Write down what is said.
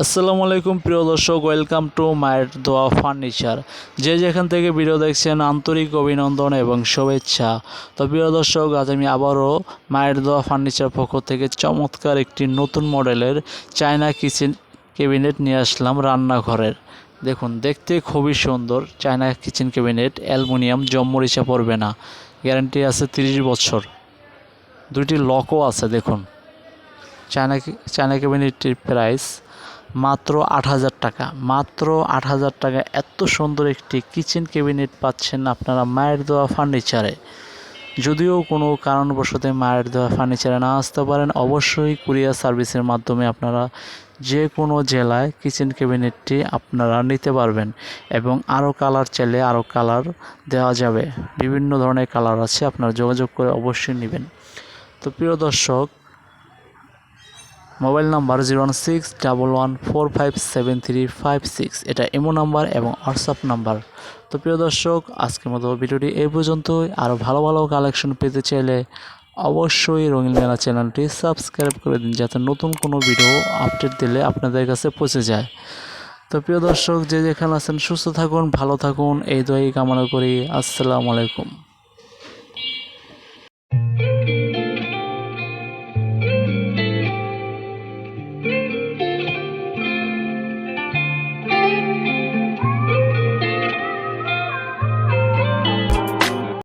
আসসালামু আলাইকুম, প্রিয় দর্শক ওয়েলকাম টু মায়ের দোয়া ফার্নিচার যে যেখান থেকে ভিডিও দেখছেন, আন্তরিক অভিনন্দন এবং শুভেচ্ছা। তো প্রিয় দর্শক, আজ আমি আবারও মায়ের দোয়া ফার্নিচার পক্ষ থেকে চমৎকার একটি নতুন মডেলের চায়না কিচেন ক্যাবিনেট নিয়ে আসলাম রান্নাঘরের। দেখুন, দেখতে খুবই সুন্দর। চায়না কিচেন ক্যাবিনেট অ্যালুমিনিয়াম জম্মরিচা পড়বে না। গ্যারান্টি আছে তিরিশ বছর। দুইটি লকও আছে, দেখুন। চায়না চায়না ক্যাবিনেটটির প্রাইস মাত্র আট হাজার টাকা। মাত্র আট হাজার টাকা। এত সুন্দর একটি কিচেন ক্যাবিনেট পাচ্ছেন আপনারা মায়ের দেওয়া ফার্নিচারে যদিও কোনো কারণবশত মায়ের দেওয়া ফার্নিচারে না আসতে পারেন, অবশ্যই কুরিয়ার সার্ভিসের মাধ্যমে আপনারা যে কোনো জেলায় কিচেন ক্যাবিনেটটি আপনারা নিতে পারবেন এবং আরও কালার চাইলে আরও কালার দেওয়া যাবে। বিভিন্ন ধরনের কালার আছে, আপনারা যোগাযোগ করে অবশ্যই নেবেন। তো প্রিয় দর্শক mobile number zero one six double one four five seven three five six. এটা এমো নাম্বার এবং হোয়াটসঅ্যাপ নাম্বার। তো প্রিয় দর্শক, আজকের মতো ভিডিওটি এই পর্যন্তই। আরও ভালো ভালো কালেকশন পেতে চাইলে অবশ্যই রঙিন মেলা চ্যানেলটি সাবস্ক্রাইব করে দিন, যাতে নতুন কোনো ভিডিও আপডেট দিলে আপনাদের কাছে পৌঁছে যায়। তো প্রিয় দর্শক, যে যেখানে আছেন, সুস্থ থাকুন, ভালো থাকুন। এই দোয়াই কামনা করি। আসসালামু আলাইকুম।